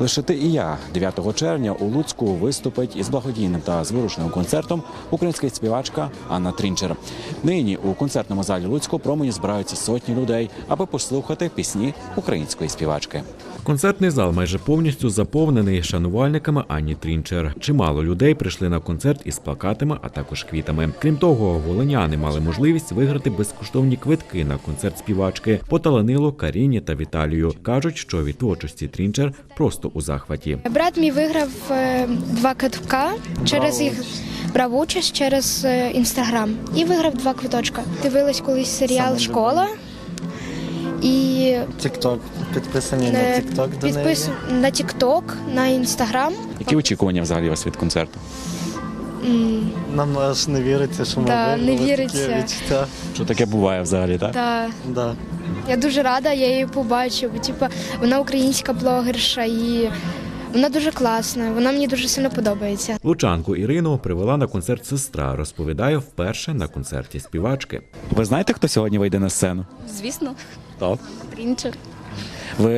Лише ти і я 9 червня у Луцьку виступить із благодійним та зворушеним концертом українська співачка Анна Трінчер. Нині у концертному залі Луцьку промені збираються сотні людей, аби послухати пісні української співачки. Концертний зал майже повністю заповнений шанувальниками Ані Трінчер. Чимало людей прийшли на концерт із плакатами, а також квітами. Крім того, волиняни мали можливість виграти безкоштовні квитки на концерт співачки Поталанило, Каріні та Віталію. кажуть, що від творчості Трінчер просто у захваті. Брат мій виграв е, два квитка через їх. Брав участь через е, інстаграм і виграв два квиточка. Дивилась колись серіал Школа і Тікток. Підписані на е, Тікток до підпис неї. на Тікток, на інстаграм. Які очікування взагалі у вас від концерту? М, Нам аж не віриться, що ми Да, не виграли віриться. таке відчуття. Що таке буває взагалі? Так Та Да. я дуже рада, я її побачив. Типа вона українська блогерша і вона дуже класна. Вона мені дуже сильно подобається. Лучанку Ірину привела на концерт сестра. Розповідає вперше на концерті співачки. Ви знаєте, хто сьогодні вийде на сцену? Звісно, Так. Трінчер. Ви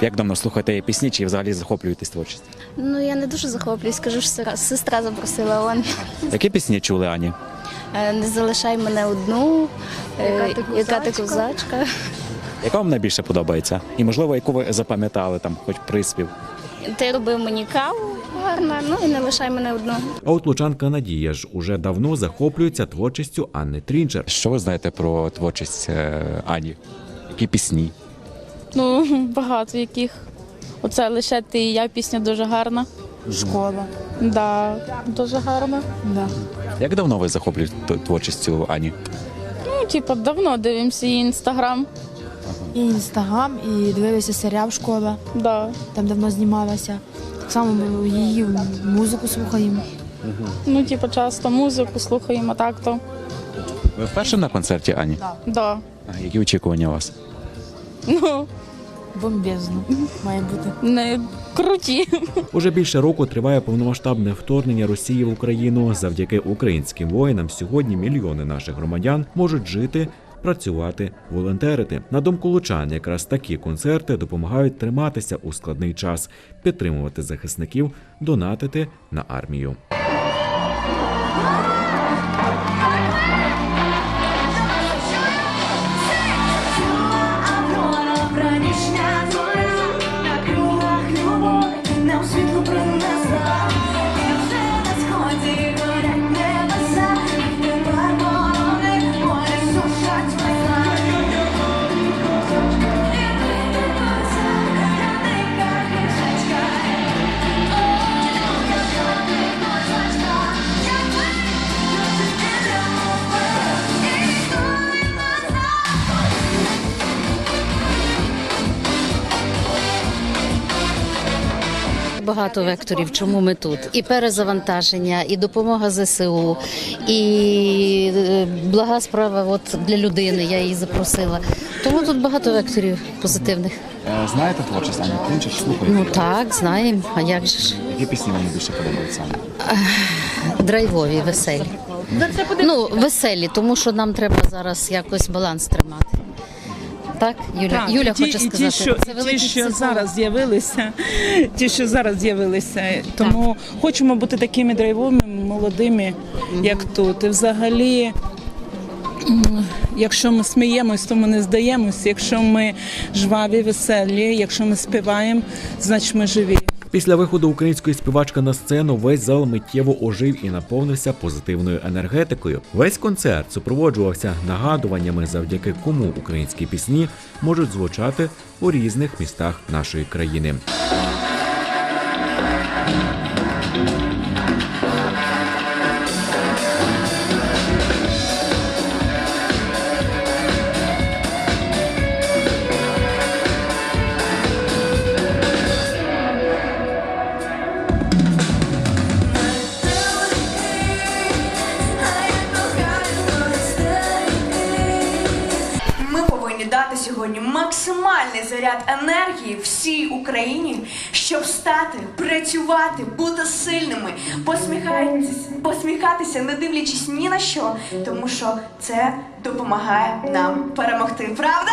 як давно слухаєте її пісні, чи взагалі захоплюєтесь творчістю? Ну я не дуже захоплююсь, скажу, що сестра- сестра запросила он. Які пісні чули Ані? Е, Не залишай мене одну, е, яка ти козачка. Яка вам найбільше подобається? І можливо, яку ви запам'ятали там, хоч приспів? Ти робив мені каву гарно, ну і не лишай мене одну. А от лучанка Надія ж уже давно захоплюється творчістю Анни Трінчер. Що ви знаєте про творчість е, Ані? Які пісні? Ну, багато яких. Оце лише ти і я пісня дуже гарна. Школа. Да, дуже гарна. Да. Як давно ви захоплюєтесь т- творчістю Ані? Ну, типу, давно дивимося її інстаграм. І інстаграм, і дивилися серіал школа, Да. там давно знімалася. Так само ми її музику слухаємо. Ну, типу, часто музику слухаємо, так то. Ви вперше на концерті Ані? Да. А які очікування у вас? Ну, Бомбезно має бути. не круті. Уже більше року триває повномасштабне вторгнення Росії в Україну. Завдяки українським воїнам сьогодні мільйони наших громадян можуть жити. Працювати, волонтерити на думку лучан, якраз такі концерти допомагають триматися у складний час, підтримувати захисників, донатити на армію. Багато векторів, чому ми тут? І перезавантаження, і допомога ЗСУ, і е, блага справа от для людини. Я її запросила. Тому тут багато векторів позитивних. Знаєте творчість Ані Трінчер? Ну так, знаємо. А як же ж? Які пісні вам найбільше подобаються? Драйвові, веселі. Ну, веселі, тому що нам треба зараз якось баланс тримати. Так, Юля, Так, Юля і ті, хоче і сказати. ті, що, Це ті, що зараз з'явилися, ті, що зараз з'явилися. Тому хочемо бути такими драйвовими, молодими, як тут. І взагалі. Якщо ми сміємось, то ми не здаємось. Якщо ми жваві, веселі, якщо ми співаємо, значить ми живі. Після виходу української співачки на сцену весь зал миттєво ожив і наповнився позитивною енергетикою. Весь концерт супроводжувався нагадуваннями, завдяки кому українські пісні можуть звучати у різних містах нашої країни. Максимальний заряд енергії всій Україні, щоб стати, працювати, бути сильними, посміхатися, не дивлячись ні на що, тому що це допомагає нам перемогти. Правда?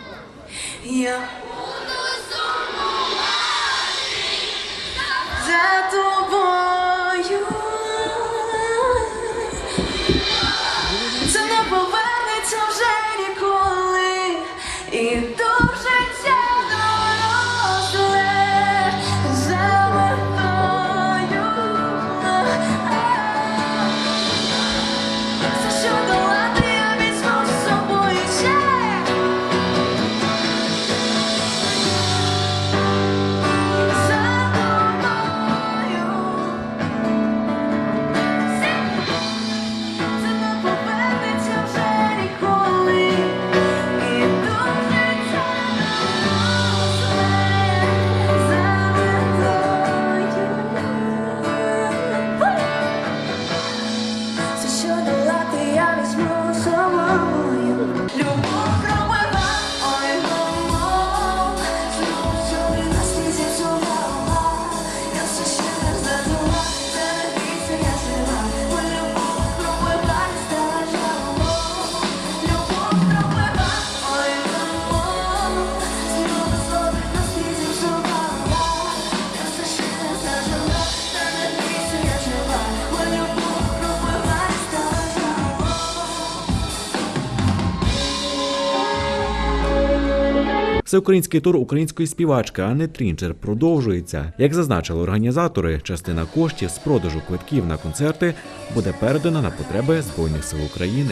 Я буду Всеукраїнський тур української співачки Анни Трінчер продовжується. Як зазначили організатори, частина коштів з продажу квитків на концерти буде передана на потреби збройних сил України.